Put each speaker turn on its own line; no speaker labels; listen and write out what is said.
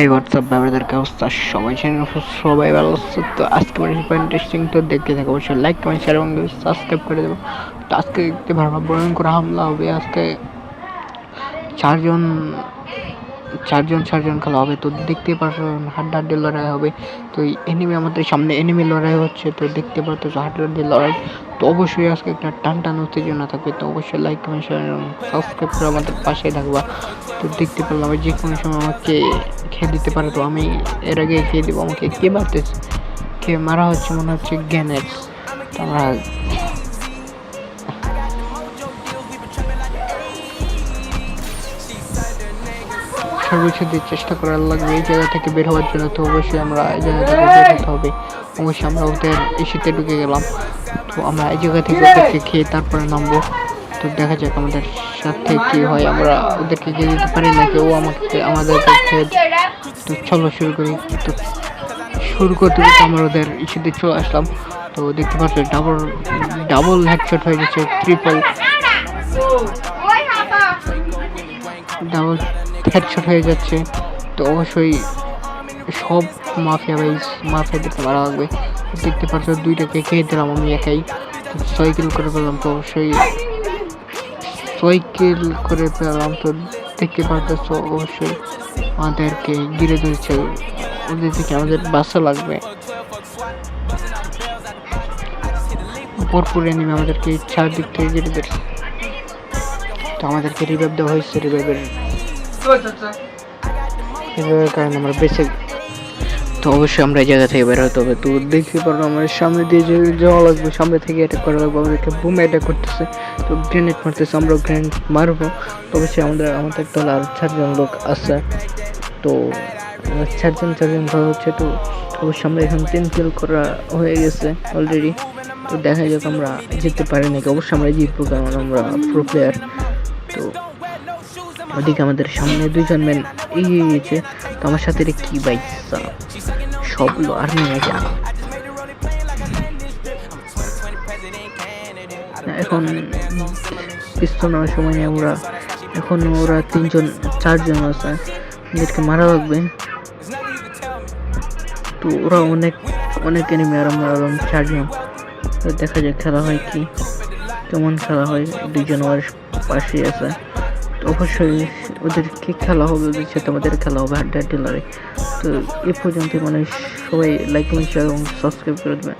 হ্যাঁ হোয়াটসঅ্যাপ ব্যাপারদের অবস্থা? সবাই চ্যানেল সবাই ভালো আছে। তো আজকে মানে সুপার ইন্টারেস্টিং তো দেখতে থাকো, অবশ্যই লাইক কমেন্ট শেয়ার এবং সাবস্ক্রাইব করে দেবো। তো আজকে দেখতে ভালো ভয়ঙ্কর হামলা হবে। আজকে চারজন চারজন চারজন খেলা হবে। তো দেখতে পারবেন হাড্ডা হাড্ডি লড়াই হবে। তো এনিমি আমাদের সামনে এনিমি লড়াই হচ্ছে, তো দেখতে পারতো হাড্ডা হাড্ডি লড়াই। তো অবশ্যই আজকে একটা টান টান উত্তেজনা থাকবে। তো অবশ্যই লাইক কমেন্ট শেয়ার এবং সাবস্ক্রাইব করে আমাদের পাশে থাকবা। তো দেখতে পারলাম যে কোনো সময় আমাকে খেয়ে দিতে পারে। তো আমি এর আগে খেয়ে দেবো, আমাকে কে মারতেছে? কে মারা হচ্ছে মনে হচ্ছে জ্ঞানের তো আমরা সর্বোচ্চ দিয়ে চেষ্টা করার লাগবে এই জায়গা থেকে বের হওয়ার জন্য তো অবশ্যই আমরা এই জায়গা থেকে বের হতে হবে। অবশ্যই আমরা ওদের এসিতে ঢুকে গেলাম। তো আমরা এই জায়গা থেকে ওদেরকে খেয়ে তারপরে নামবো। তো দেখা যাক আমাদের সাথে কি হয় আমরা ওদেরকে খেয়ে দিতে পারি না কেউ আমাকে আমাদেরকে খেয়ে তো চলো শুরু করি। তো শুরু করতে করতে আমরা ওদের ইস্যুতে চলে আসলাম। তো দেখতে পাচ্ছ ডাবল ডাবল হেডশট হয়ে গেছে ট্রিপল ডাবল হেডশট হয়ে যাচ্ছে। তো অবশ্যই সব মাফিয়া ভাইস মাফিয়াদেরকে মারা লাগবে। দেখতে পাচ্ছ দুইটাকে খেয়ে দিলাম আমি একাই। ছয় কিল করে পেলাম তো অবশ্যই। ছয় কিল করে পেলাম তো দেখতে পাচ্ছ অবশ্যই। আমাদেরকে ঘিরে ধরেছে। ওদের থেকে আমাদের বাসা লাগবে। ভরপুর এনিমে আমাদেরকে চারদিক থেকে ঘিরে ধরেছে। তো আমাদেরকে রিভাইভ দেওয়া হয়েছে রিভাইভের রিভাইভের কারণে আমরা বেঁচে তো অবশ্যই আমরা এই জায়গা থেকে বের হতে হবে। তো দেখতে পারব আমাদের সামনে দিয়ে যে যাওয়া লাগবে, সামনে থেকে অ্যাটাক করা লাগবে। আমাদেরকে বুম অ্যাটাক করতেছে। তো গ্রেনেড মারতেছে, আমরা গ্রেনেড মারবো। তো অবশ্যই আমাদের আমাদের দলে আর চারজন লোক আছে। তো চারজন চারজন ধরা হচ্ছে। তো অবশ্যই আমরা এখন তিন কিল করা হয়ে গেছে অলরেডি তো দেখা যাক আমরা জিততে পারি নাকি। অবশ্যই আমরা জিতবো কারণ আমরা প্রো প্লেয়ার তো ওদিকে আমাদের সামনে দুইজন ম্যান এগিয়ে গিয়েছে। তো আমার সাথে রে কি বাইসা সব লো আর নিয়ে যা এখন পিস্তল নেওয়ার সময় আমরা এখন ওরা তিনজন, চারজন আছে। ওদেরকে মারা লাগবে। তো ওরা অনেক অনেক এনিমি আর আমরা চারজন। দেখা যায় খেলা হয় কি। কেমন খেলা হয়। দুইজন আমার পাশে আছে। অবশ্যই ওদেরকে খেলা হবে, ওদের সাথে আমাদের খেলা হবে হাড্ডা হাড্ডি লড়াই। তো এ পর্যন্ত মানে সবাই লাইক শেয়ার এবং সাবস্ক্রাইব করে দেবেন।